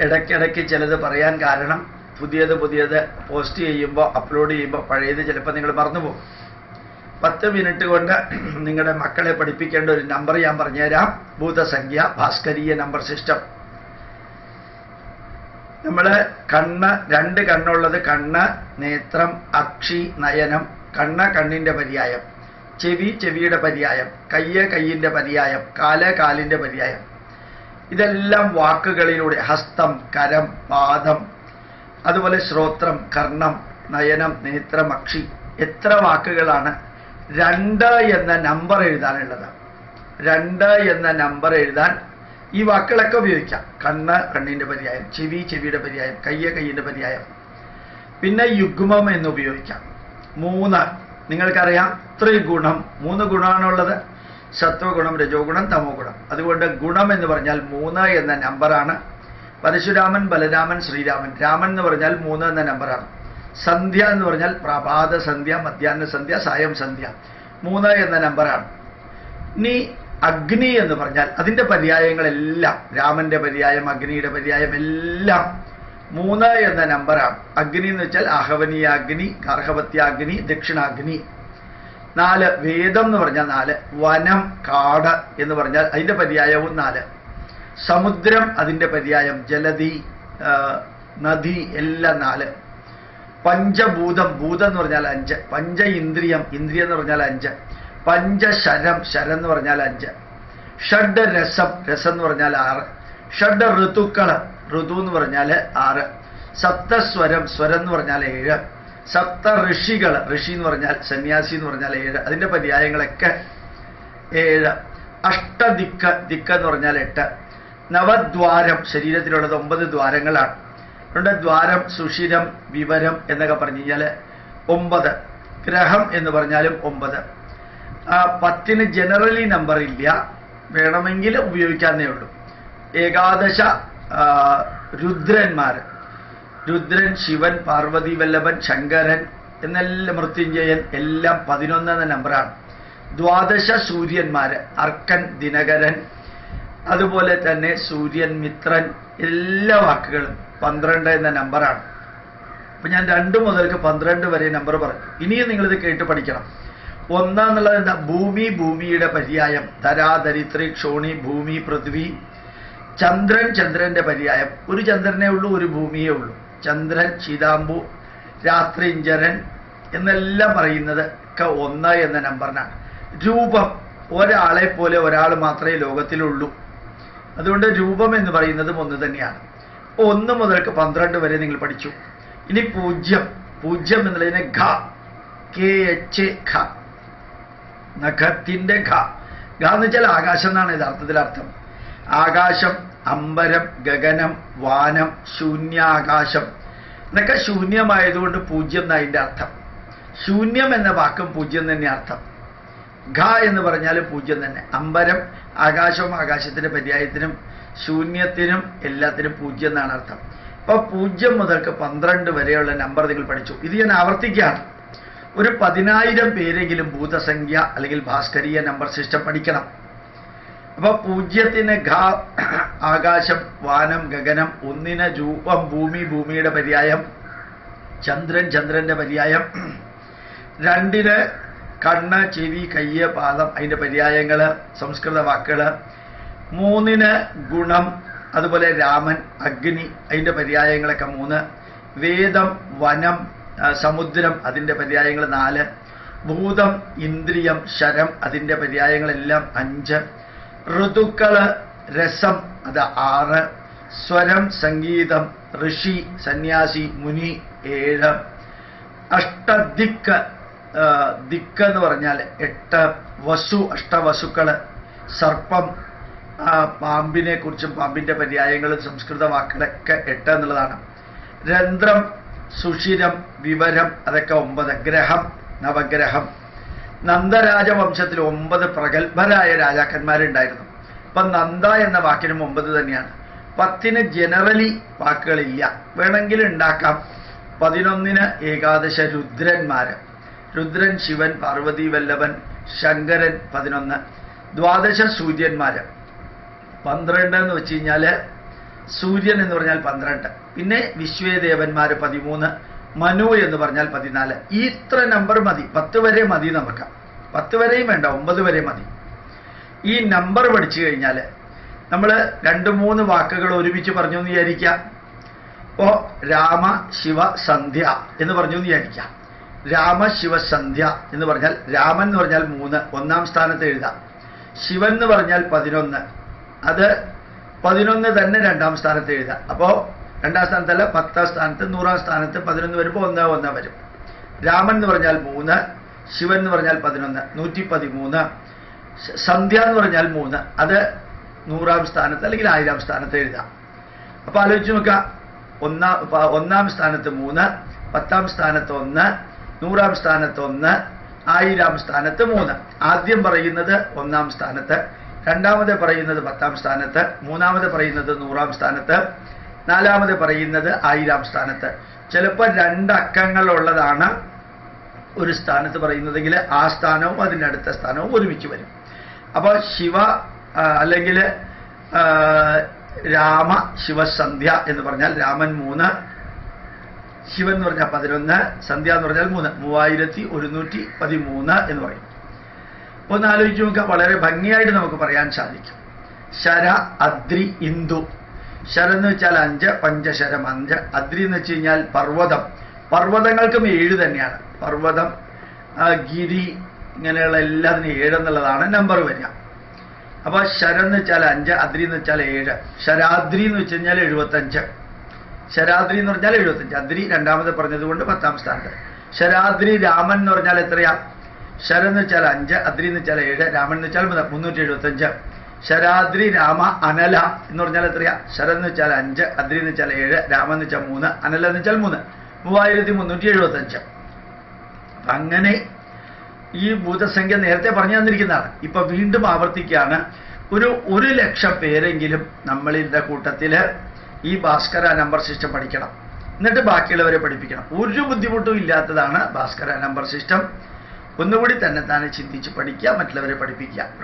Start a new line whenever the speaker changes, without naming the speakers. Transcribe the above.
ഇടയ്ക്കിടയ്ക്ക് ചിലത് പറയാൻ കാരണം പുതിയത് പുതിയത് പോസ്റ്റ് ചെയ്യുമ്പോൾ അപ്ലോഡ് ചെയ്യുമ്പോൾ പഴയത് ചിലപ്പോൾ നിങ്ങൾ മറന്നുപോകും. പത്ത് മിനിറ്റ് കൊണ്ട് നിങ്ങളുടെ മക്കളെ പഠിപ്പിക്കേണ്ട ഒരു നമ്പർ ഞാൻ പറഞ്ഞുതരാം. ഭൂതസംഖ്യ ഭാസ്കരീയ നമ്പർ സിസ്റ്റം നമ്മൾ കണ്ണ് രണ്ട് കണ്ണുള്ളത് കണ്ണ് നേത്രം അക്ഷി നയനം. കണ്ണ് കണ്ണിന്റെ പര്യായം. ചെവി ചെവിയുടെ പര്യായം. കയ്യ് കയ്യിന്റെ പര്യായം. കാൽ കാലിന്റെ പര്യായം. ഇതെല്ലാം വാക്കുകളിലൂടെ ഹസ്തം കരം പാദം അതുപോലെ ശ്രോത്രം കർണം നയനം നേത്രം അക്ഷി എത്ര വാക്കുകളാണ്. രണ്ട് എന്ന നമ്പർ എഴുതാനുള്ളത് രണ്ട് എന്ന നമ്പർ എഴുതാൻ ഈ വാക്കുകളൊക്കെ ഉപയോഗിക്കാം. കണ്ണ് കണ്ണിന്റെ പര്യായം ചെവി ചെവിയുടെ പര്യായം കയ്യ കയ്യിന്റെ പര്യായം. പിന്നെ യുഗ്മം എന്ന് ഉപയോഗിക്കാം. മൂന്ന്. നിങ്ങൾക്കറിയാം ത്രിഗുണം. മൂന്ന് ഗുണമാണുള്ളത്. സത്വഗുണം രജോഗുണം തമോ ഗുണം അതുകൊണ്ട് ഗുണം എന്ന് പറഞ്ഞാൽ മൂന്ന് എന്ന നമ്പറാണ്. പരശുരാമൻ ബലരാമൻ ശ്രീരാമൻ. രാമൻ എന്ന് പറഞ്ഞാൽ മൂന്ന് എന്ന നമ്പറാണ്. സന്ധ്യ എന്ന് പറഞ്ഞാൽ പ്രഭാത സന്ധ്യ മധ്യാഹ്ന സന്ധ്യ സായം സന്ധ്യ. മൂന്ന് എന്ന നമ്പറാണ്. ഇനി അഗ്നി എന്ന് പറഞ്ഞാൽ അതിന്റെ പര്യായങ്ങളെല്ലാം രാമന്റെ പര്യായം അഗ്നിയുടെ പര്യായം എല്ലാം മൂന്ന് എന്ന നമ്പറാണ്. അഗ്നി എന്ന് വെച്ചാൽ അഹവനിയാഗ്നി ഗാർഹവത്യാഗ്നി ദക്ഷിണാഗ്നി. നാല് വേദം എന്ന് പറഞ്ഞാൽ നാല് വനം കാട് എന്ന് പറഞ്ഞാൽ അതിന്റെ പര്യായവും നാല്. സമുദ്രം അതിന്റെ പര്യായം ജലധി നദി എല്ലാം നാല്. പഞ്ചഭൂതം ഭൂതം എന്ന് പറഞ്ഞാൽ അഞ്ച്. പഞ്ച ഇന്ദ്രിയം ഇന്ദ്രിയം എന്ന് പറഞ്ഞാൽ അഞ്ച്. പഞ്ചശരം ശരം എന്ന് പറഞ്ഞാൽ അഞ്ച്. ഷഡ് രസം രസം എന്ന് പറഞ്ഞാൽ ആറ്. ഷഡ് ഋതുക്കൾ ഋതു എന്ന് പറഞ്ഞാൽ ആറ്. സപ്തസ്വരം സ്വരം എന്ന് പറഞ്ഞാൽ ഏഴ്. സപ്ത ഋഷികൾ ഋഷി എന്ന് പറഞ്ഞാൽ സന്യാസി എന്ന് പറഞ്ഞാൽ ഏഴ് അതിന്റെ പര്യായങ്ങളൊക്കെ ഏഴ്. അഷ്ടദിക്ക ദിക്ക എന്ന് പറഞ്ഞാൽ എട്ട്. നവദ്വാരം ശരീരത്തിലുള്ളത് ഒമ്പത് ദ്വാരങ്ങളാണ്. അതുകൊണ്ട് ദ്വാരം സുഷിരം വിവരം എന്നൊക്കെ പറഞ്ഞു കഴിഞ്ഞാൽ ഒമ്പത്. ഗ്രഹം എന്ന് പറഞ്ഞാലും ഒമ്പത്. പത്തിന് ജനറലി നമ്പർ ഇല്ല. വേണമെങ്കിൽ ഉപയോഗിക്കാന്നേ ഉള്ളൂ. ഏകാദശ രുദ്രന്മാർ രുദ്രൻ ശിവൻ പാർവതി വല്ലഭൻ ശങ്കരൻ എന്നെല്ലാം മൃത്യുഞ്ജയൻ എല്ലാം പതിനൊന്നാം നമ്പറാണ്. ദ്വാദശ സൂര്യന്മാര് അർക്കൻ ദിനകരൻ അതുപോലെ തന്നെ സൂര്യൻ മിത്രൻ എല്ലാ വാക്കുകളും പന്ത്രണ്ട് എന്ന നമ്പറാണ്. അപ്പൊ ഞാൻ രണ്ട് മുതൽക്ക് പന്ത്രണ്ട് വരെ നമ്പർ പറഞ്ഞു. ഇനിയും ഇത് കേട്ട് പഠിക്കണം. ഒന്നാന്നുള്ളത് എന്താ? ഭൂമി ഭൂമിയുടെ പര്യായം. ധരാ ധരിത്രി ക്ഷോണി ഭൂമി പൃഥ്വി ചന്ദ്രൻ ചന്ദ്രന്റെ പര്യായം. ഒരു ചന്ദ്രനെ ഉള്ളൂ ഒരു ഭൂമിയേ ഉള്ളൂ. ചന്ദ്രൻ ചിതാംബു രാത്രിഞ്ചരൻ എന്നെല്ലാം പറയുന്നത് ഒക്കെ ഒന്ന് എന്ന നമ്പറിനാണ് രൂപം ഒരാളെ പോലെ ഒരാൾ മാത്രമേ ലോകത്തിലുള്ളൂ. അതുകൊണ്ട് രൂപം എന്ന് പറയുന്നതും ഒന്ന് തന്നെയാണ്. അപ്പോൾ ഒന്ന് മുതൽക്ക് പന്ത്രണ്ട് വരെ നിങ്ങൾ പഠിച്ചു. ഇനി പൂജ്യം. പൂജ്യം എന്നുള്ളതിനെ ഘ. കെ എച്ച് ഖ നഖത്തിന്റെ ഘ. ഘ എന്ന് വെച്ചാൽ ആകാശം എന്നാണ് യഥാർത്ഥത്തിൽ അർത്ഥം ആകാശം അമ്പരം ഗഗനം വാനം ശൂന്യാകാശം. എന്നൊക്കെ ശൂന്യമായതുകൊണ്ട് പൂജ്യം എന്നതിന്റെ അർത്ഥം. ശൂന്യം എന്ന വാക്കും പൂജ്യം തന്നെ അർത്ഥം. ഘ എന്ന് പറഞ്ഞാൽ പൂജ്യം തന്നെ. അമ്പരം ആകാശവും ആകാശത്തിന്റെ പര്യായത്തിനും ശൂന്യത്തിനും എല്ലാത്തിനും പൂജ്യം എന്നാണ് അർത്ഥം. അപ്പൊ പൂജ്യം മുതൽക്ക് പന്ത്രണ്ട് വരെയുള്ള നമ്പർ നിങ്ങൾ പഠിച്ചു. ഇത് ഞാൻ ആവർത്തിക്കുകയാണ്. ഒരു പതിനായിരം പേരെങ്കിലും ഭൂതസംഖ്യ അല്ലെങ്കിൽ ഭാസ്കരീയ നമ്പർ സിസ്റ്റം പഠിക്കണം. അപ്പൊ പൂജ്യത്തിന് ഘ ആകാശം വാനം ഗഗനം ഒന്നിന് രൂപം ഭൂമി ഭൂമിയുടെ പര്യായം ചന്ദ്രൻ ചന്ദ്രന്റെ പര്യായം രണ്ടിന് കണ്ണ് ചെവി കയ്യ് പാദം അതിന്റെ പര്യായങ്ങൾ സംസ്കൃത വാക്കുകൾ മൂന്നിന് ഗുണം അതുപോലെ രാമൻ അഗ്നി അതിന്റെ പര്യായങ്ങളൊക്കെ മൂന്ന് വേദം വനം സമുദ്രം അതിന്റെ പര്യായങ്ങൾ നാല് ഭൂതം ഇന്ദ്രിയം ശരം അതിന്റെ പര്യായങ്ങളെല്ലാം അഞ്ച് ഋതുക്കൾ രസം അത് ആറ്. സ്വരം സംഗീതം ഋഷി സന്യാസി മുനി ഏഴ്. അഷ്ടദിക്ക് ദിക്ക് എന്ന് പറഞ്ഞാൽ എട്ട്. വസു അഷ്ടവസുക്കൾ സർപ്പം പാമ്പിനെ കുറിച്ചും പാമ്പിന്റെ പര്യായങ്ങളും സംസ്കൃത വാക്കുകളൊക്കെ എട്ട് എന്നുള്ളതാണ്. രന്ധ്രം സുഷിരം വിവരം അതൊക്കെ ഒമ്പത്. ഗ്രഹം നവഗ്രഹം. നന്ദരാജവംശത്തിൽ ഒമ്പത് പ്രഗത്ഭരായ രാജാക്കന്മാരുണ്ടായിരുന്നു. അപ്പൊ നന്ദ എന്ന വാക്കിനും ഒമ്പത് തന്നെയാണ്. പത്തിന് ജനറലി വാക്കുകളില്ല. വേണമെങ്കിൽ ഉണ്ടാക്കാം. പതിനൊന്നിന് ഏകാദശ രുദ്രന്മാര് രുദ്രൻ ശിവൻ പാർവതി വല്ലഭൻ ശങ്കരൻ പതിനൊന്ന്. ദ്വാദശ സൂര്യന്മാര് പന്ത്രണ്ട് എന്ന് വെച്ച് കഴിഞ്ഞാൽ സൂര്യൻ എന്ന് പറഞ്ഞാൽ പന്ത്രണ്ട്. പിന്നെ വിശ്വേദേവന്മാര് പതിമൂന്ന്. മനു എന്ന് പറഞ്ഞാൽ പതിനാല്. ഈ ഇത്ര നമ്പർ മതി. പത്ത് വരെ മതി നമുക്ക്. പത്ത് വരെയും വേണ്ട ഒമ്പത് വരെ മതി. ഈ നമ്പർ പഠിച്ചു കഴിഞ്ഞാൽ നമ്മൾ രണ്ട് മൂന്ന് വാക്കുകൾ ഒരുമിച്ച് പറഞ്ഞു എന്ന് വിചാരിക്കാം ഇപ്പോൾ രാമ ശിവ സന്ധ്യ എന്ന് പറഞ്ഞു എന്ന് വിചാരിക്കാം രാമ ശിവ സന്ധ്യ എന്ന് പറഞ്ഞാൽ രാമൻ എന്ന് പറഞ്ഞാൽ മൂന്ന്. ഒന്നാം സ്ഥാനത്ത് എഴുതാം ശിവൻ എന്ന് പറഞ്ഞാൽ പതിനൊന്ന്. അത് പതിനൊന്ന് തന്നെ രണ്ടാം സ്ഥാനത്ത് എഴുതാം അപ്പോൾ രണ്ടാം സ്ഥാനത്തല്ല പത്താം സ്ഥാനത്ത് നൂറാം സ്ഥാനത്ത് പതിനൊന്ന് വരുമ്പോൾ ഒന്ന് ഒന്ന് വരും. രാമൻ എന്ന് പറഞ്ഞാൽ മൂന്ന് ശിവൻ എന്ന് പറഞ്ഞാൽ പതിനൊന്ന് നൂറ്റി പതിമൂന്ന് സന്ധ്യ എന്ന് പറഞ്ഞാൽ മൂന്ന്. അത് നൂറാം സ്ഥാനത്ത് അല്ലെങ്കിൽ ആയിരം സ്ഥാനത്ത് എഴുതാം. അപ്പൊ ആലോചിച്ച് നോക്കുക ഒന്നാം ഒന്നാം സ്ഥാനത്ത് മൂന്ന് പത്താം സ്ഥാനത്ത് ഒന്ന് നൂറാം സ്ഥാനത്ത് ഒന്ന് ആയിരം സ്ഥാനത്ത് മൂന്ന്. ആദ്യം പറയുന്നത് ഒന്നാം സ്ഥാനത്ത് രണ്ടാമത് പറയുന്നത് പത്താം സ്ഥാനത്ത് മൂന്നാമത് പറയുന്നത് നൂറാം സ്ഥാനത്ത് നാലാമത് പറയുന്നത് ആയിരം സ്ഥാനത്ത്. ചിലപ്പോൾ രണ്ടക്കങ്ങളുള്ളതാണ് ഒരു സ്ഥാനത്ത് പറയുന്നതെങ്കിൽ ആ സ്ഥാനവും അതിന്റെ അടുത്ത സ്ഥാനവും ഒരുമിച്ച് വരും. അപ്പോൾ ശിവ അല്ലെങ്കിൽ രാമ ശിവസന്ധ്യ എന്ന് പറഞ്ഞാൽ രാമൻ മൂന്ന് ശിവൻ എന്ന് പറഞ്ഞാൽ പതിനൊന്ന് സന്ധ്യ എന്ന് പറഞ്ഞാൽ മൂന്ന് മൂവായിരത്തി ഒരുന്നൂറ്റി പതിമൂന്ന് എന്ന് പറയും. ഒന്ന് ആലോചിച്ച് നോക്കുക വളരെ ഭംഗിയായിട്ട് നമുക്ക് പറയാൻ സാധിക്കും. ശര അദ്രി ഇന്ദു ശര എന്ന് വെച്ചാൽ അഞ്ച് പഞ്ചശരം അഞ്ച് അദ്രി എന്ന് വെച്ച് കഴിഞ്ഞാൽ പർവതം. പർവതങ്ങൾക്കും ഏഴ് തന്നെയാണ്. പർവതം ഗിരി ഇങ്ങനെയുള്ള എല്ലാത്തിനും ഏഴ് എന്നുള്ളതാണ് നമ്പർ വരിക. അപ്പൊ ശരം എന്ന് വെച്ചാൽ അഞ്ച് അദ്രി എന്ന് വെച്ചാൽ ഏഴ്. ശരാദ്രി എന്ന് വെച്ച് കഴിഞ്ഞാൽ എഴുപത്തഞ്ച്. ശരാദ്രി എന്ന് പറഞ്ഞാൽ എഴുപത്തഞ്ച്. അദ്രി രണ്ടാമത് പറഞ്ഞതുകൊണ്ട് പത്താം സ്ഥാനത്ത്. ശരാദ്രി രാമൻ എന്ന് പറഞ്ഞാൽ എത്രയാ? ശരം എന്ന് വെച്ചാൽ അഞ്ച് അദ്രി എന്ന് വെച്ചാൽ ഏഴ് രാമൻ എന്ന് വെച്ചാൽ മൂന്ന് മുന്നൂറ്റി എഴുപത്തഞ്ച്. ശരാദ്രി രാമ അനല എന്ന് പറഞ്ഞാൽ എത്രയാ? ശരത് എന്ന് വെച്ചാൽ അഞ്ച് അദ്രി എന്ന് വെച്ചാൽ ഏഴ് രാമ എന്ന് വെച്ചാൽ മൂന്ന് അനല എന്ന് വെച്ചാൽ മൂന്ന്. മൂവായിരത്തി മുന്നൂറ്റി എഴുപത്തഞ്ച്. അങ്ങനെ ഈ ഭൂതസംഖ്യ നേരത്തെ പറഞ്ഞു തന്നിരിക്കുന്നതാണ്. ഇപ്പൊ വീണ്ടും ആവർത്തിക്കുകയാണ്. ഒരു ഒരു ലക്ഷം പേരെങ്കിലും നമ്മളിന്റെ കൂട്ടത്തിൽ ഈ ഭാസ്കര നമ്പർ സിസ്റ്റം പഠിക്കണം. എന്നിട്ട് ബാക്കിയുള്ളവരെ പഠിപ്പിക്കണം. ഒരു ബുദ്ധിമുട്ടും ഇല്ലാത്തതാണ് ഭാസ്കര നമ്പർ സിസ്റ്റം ഒന്നുകൂടി തന്നെ തന്നെ ചിന്തിച്ച് പഠിക്കുക മറ്റുള്ളവരെ പഠിപ്പിക്കുക.